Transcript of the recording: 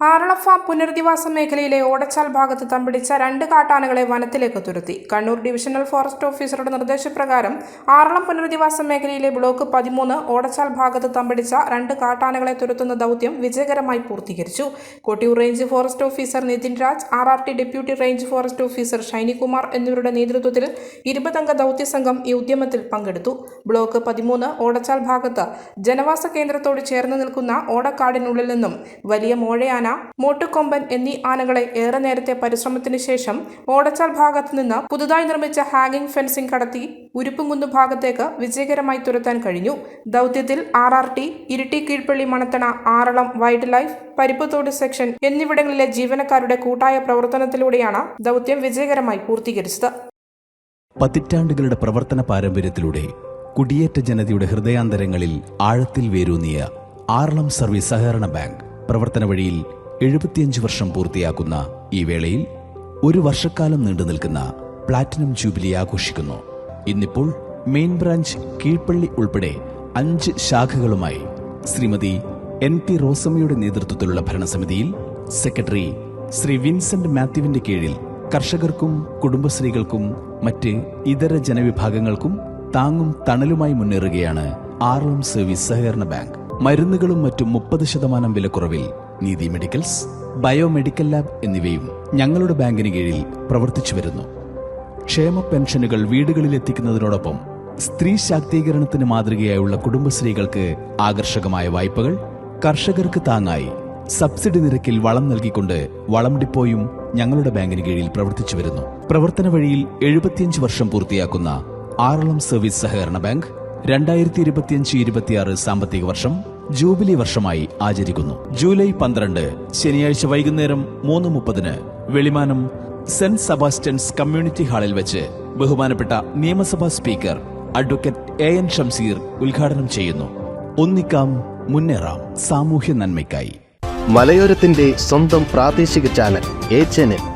Aralam farm പുനരധിവാസ മേഖലയിലെ ഓടച്ചാൽ ഭാഗത്ത് തമ്പിടിച്ച രണ്ട് കാട്ടാനകളെ വനത്തിലേക്ക് തുരത്തി. കണ്ണൂർ ഡിവിഷണൽ ഫോറസ്റ്റ് ഓഫീസറുടെ നിർദ്ദേശപ്രകാരം ആറളം പുനരധിവാസ മേഖലയിലെ ബ്ലോക്ക് പതിമൂന്ന് ഓടച്ചാൽ ഭാഗത്ത് തമ്പിടിച്ച രണ്ട് കാട്ടാനകളെ തുരത്തുന്ന ദൗത്യം വിജയകരമായി പൂർത്തീകരിച്ചു. Kottiyoor range forest officer Nithin Raj R R T deputy range forest officer Shainikumar എന്നിവരുടെ നേതൃത്വത്തിൽ ഇരുപതംഗ ദൗത്യസംഘം ഈ ഉദ്യമത്തിൽ പങ്കെടുത്തു. ബ്ലോക്ക് പതിമൂന്ന് ഓടച്ചാൽ ഭാഗത്ത് ജനവാസ കേന്ദ്രത്തോട് ചേർന്ന് നിൽക്കുന്ന ഓടക്കാടിനുള്ളിൽ നിന്നും വലിയ മോഴയാന മോട്ടുകൊമ്പൻ എന്നീ ആനകളെ ഏറെ നേരത്തെ പരിശ്രമത്തിന് ശേഷം ഓടച്ചാൽ ഭാഗത്ത് നിന്ന് പുതുതായി നിർമ്മിച്ച ഹാങ്ങിംഗ് ഫെൻസിംഗ് കടത്തി ഉരുപ്പുംകുന്ന് ഭാഗത്തേക്ക് വിജയകരമായി തുരത്താൻ കഴിഞ്ഞു. ദൗത്യത്തിൽ R R T Iritty Keezhpally Manathana Aralam wildlife Parippathode section എന്നിവിടങ്ങളിലെ ജീവനക്കാരുടെ കൂട്ടായ പ്രവർത്തനത്തിലൂടെയാണ് ദൗത്യം വിജയകരമായി പൂർത്തീകരിച്ചത്. പതിറ്റാണ്ടുകളുടെ പ്രവർത്തന പാരമ്പര്യത്തിലൂടെ കുടിയേറ്റ ജനതയുടെ ഹൃദയാന്തരങ്ങളിൽ ആഴത്തിൽ വേരൂന്നിയ ആറളം സർവീസ് സഹകരണ ബാങ്ക് പ്രവർത്തന വഴിയിൽ എഴുപത്തിയഞ്ച് വർഷം പൂർത്തിയാക്കുന്ന ഈ വേളയിൽ ഒരു വർഷക്കാലം നീണ്ടു നിൽക്കുന്ന പ്ലാറ്റിനം ജൂബിലി ആഘോഷിക്കുന്നു. ഇന്നിപ്പോൾ മെയിൻ ബ്രാഞ്ച് കീഴ്പള്ളി ഉൾപ്പെടെ അഞ്ച് ശാഖകളുമായി ശ്രീമതി എൻ പി റോസമ്മയുടെ നേതൃത്വത്തിലുള്ള ഭരണസമിതിയിൽ സെക്രട്ടറി ശ്രീ വിൻസെന്റ് മാത്യുവിന്റെ കീഴിൽ കർഷകർക്കും കുടുംബശ്രീകൾക്കും മറ്റ് ഇതര ജനവിഭാഗങ്ങൾക്കും താങ്ങും തണലുമായി മുന്നേറുകയാണ് ആർലം സർവീസ് സഹകരണ ബാങ്ക്. മരുന്നുകളും മറ്റും മുപ്പത് ശതമാനം വിലക്കുറവിൽ നീതി മെഡിക്കൽസ് ബയോമെഡിക്കൽ ലാബ് എന്നിവയും ഞങ്ങളുടെ ബാങ്കിന് കീഴിൽ പ്രവർത്തിച്ചു വരുന്നു. ക്ഷേമ പെൻഷനുകൾ വീടുകളിൽ എത്തിക്കുന്നതിനോടൊപ്പം സ്ത്രീ ശാക്തീകരണത്തിന് മാതൃകയായുള്ള കുടുംബശ്രീകൾക്ക് ആകർഷകമായ വായ്പകൾ കർഷകർക്ക് താങ്ങായി സബ്സിഡി നിരക്കിൽ വളം നൽകിക്കൊണ്ട് വളം ഡിപ്പോയും ഞങ്ങളുടെ ബാങ്കിന് കീഴിൽ പ്രവർത്തിച്ചു വരുന്നു. പ്രവർത്തന വഴിയിൽ എഴുപത്തിയഞ്ച് വർഷം പൂർത്തിയാക്കുന്ന ആറളം സർവീസ് സഹകരണ ബാങ്ക് രണ്ടായിരത്തി ഇരുപത്തിയഞ്ച് ഇരുപത്തിയാറ് സാമ്പത്തിക വർഷം ജൂബിലി വർഷമായി ആചരിക്കുന്നു. ജൂലൈ പന്ത്രണ്ട് ശനിയാഴ്ച വൈകുന്നേരം മൂന്ന് മുപ്പതിന് വെളിമാനം സെന്റ് സെബാസ്റ്റ്യൻസ് കമ്മ്യൂണിറ്റി ഹാളിൽ വെച്ച് ബഹുമാനപ്പെട്ട നിയമസഭാ speaker advocate A N Shamseer ഉദ്ഘാടനം ചെയ്യുന്നു. ഒന്നിക്കാം മുന്നേറാം സാമൂഹ്യ നന്മയ്ക്കായി. മലയോരത്തിന്റെ സ്വന്തം പ്രാദേശിക ചാനൽ എ ചാനൽ